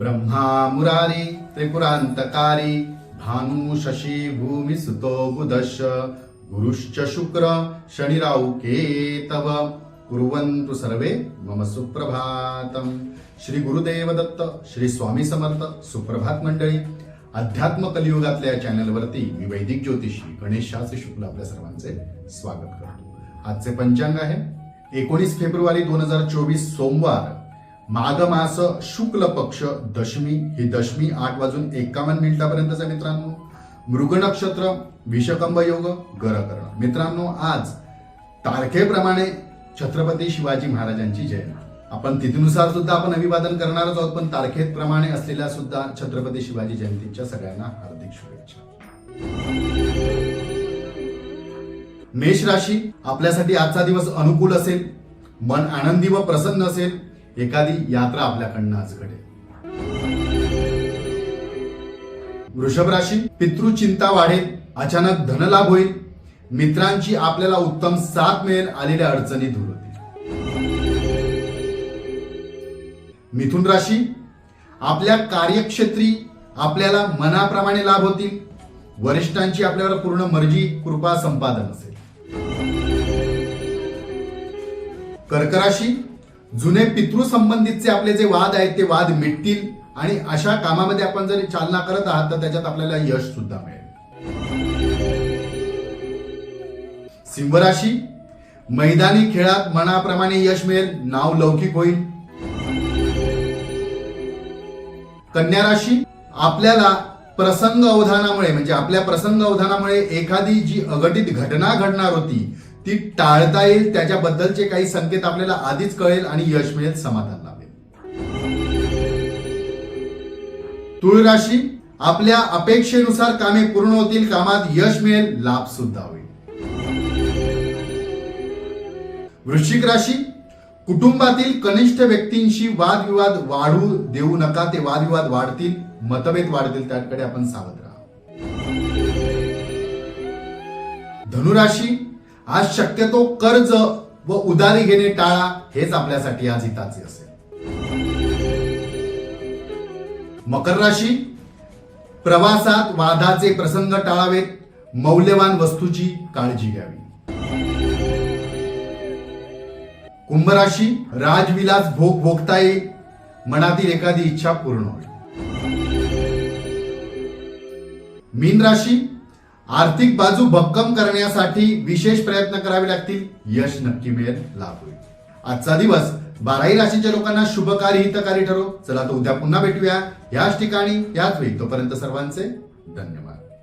ब्रह्मा मुरारि त्रिपुरान्तकारि भानु गुरुश्च शुक्र षिरौके तव कुर्वन्तु सर्वे मम सुप्रभातम श्री गुरुदेव दत्त श्री स्वामी समर्थ सुप्रभात मंडळी। अध्यात्म कलियुगातल्या या चॅनलवरती मी वैदिक ज्योतिषी गणेश शास्त्री शुक्ल आपल्या सर्वांचे स्वागत करतो. आजचे पंचांग आहे. एकोणीस फेब्रुवारी दोन हजार चोवीस सोमवार माघ मास शुक्ल पक्ष दशमी. ही दशमी आठ वाजून एकावन्न मिनिटापर्यंतचा मित्रांनो. मृग नक्षत्र विषकंभ योग गरकर्ण. मित्रांनो आज तारखेप्रमाणे छत्रपती शिवाजी महाराजांची जय. आपण तिथीनुसार सुद्धा आपण अभिवादन करणारच आहोत पण तारखेप्रमाणे असलेल्या सुद्धा छत्रपती शिवाजी जयंतीच्या सगळ्यांना हार्दिक शुभेच्छा. मेष राशी आपल्यासाठी आजचा दिवस अनुकूल असेल मन आनंदी व प्रसन्न असेल एखादी यात्रा आपल्याकडनं आज घडेल. वृषभ राशी पितृ चिंता वाढेल अचानक धनलाभ होईल मित्रांची आपल्याला उत्तम साथ मिळेल आलेल्या अडचणी दूर होतील. मिथुन राशी आपल्या कार्यक्षेत्री आपल्याला मनाप्रमाणे लाभ होतील. वरिष्ठांची आपल्यावर पूर्ण मर्जी कृपा संपादन असेल. कर्कराशी जुने पितृ संबंधितचे आपले जे वाद आहेत ते वाद मिटतील. आणि अशा कामामध्ये आपण जर चालना करत आहात तर त्याच्यात आपल्याला यश सुद्धा मिळेल. सिंह राशी मैदानी खेळात मनाप्रमाणे यश मिळेल नाव लौकिक होईल. कन्या राशी आपल्याला प्रसंग अवधानामुळे म्हणजे आपल्या प्रसंग अवधानामुळे एखादी जी अघटित घटना घडणार होती ती टाळता येईल त्याच्याबद्दलचे काही संकेत आपल्याला आधीच कळेल आणि यश मिळेल समाधान लाभेल. तुळ राशी आपल्या अपेक्षेनुसार कामे पूर्ण होतील कामात यश मिळेल लाभ सुद्धा होईल. वृश्चिक राशी कुटुंबातील कनिष्ठ व्यक्तींशी वादविवाद वाढू देऊ नका ते वादविवाद वाढतील मतभेद वाढतील त्याकडे आपण सावध राहा. धनुराशी आज शक्यतो कर्ज व उधारी घेणे टाळा हेच आपल्यासाठी आज हिताचे असेल. मकर राशी प्रवासात वादाचे प्रसंग टाळावेत मौल्यवान वस्तूची काळजी घ्यावी. कुंभ राशी राजविलास भोग भोगता येईल मनातील एखादी इच्छा पूर्ण होईल. मीन राशी आर्थिक बाजू भक्कम करण्यासाठी विशेष प्रयत्न करावे लागतील यश नक्की मिळेल लाभ होईल. आजचा दिवस बाराही राशीच्या लोकांना शुभकारी हितकारी ठरो. चला तर उद्या पुन्हा भेटूया. याच ठिकाणी याच वेळी. तोपर्यंत सर्वांचे धन्यवाद.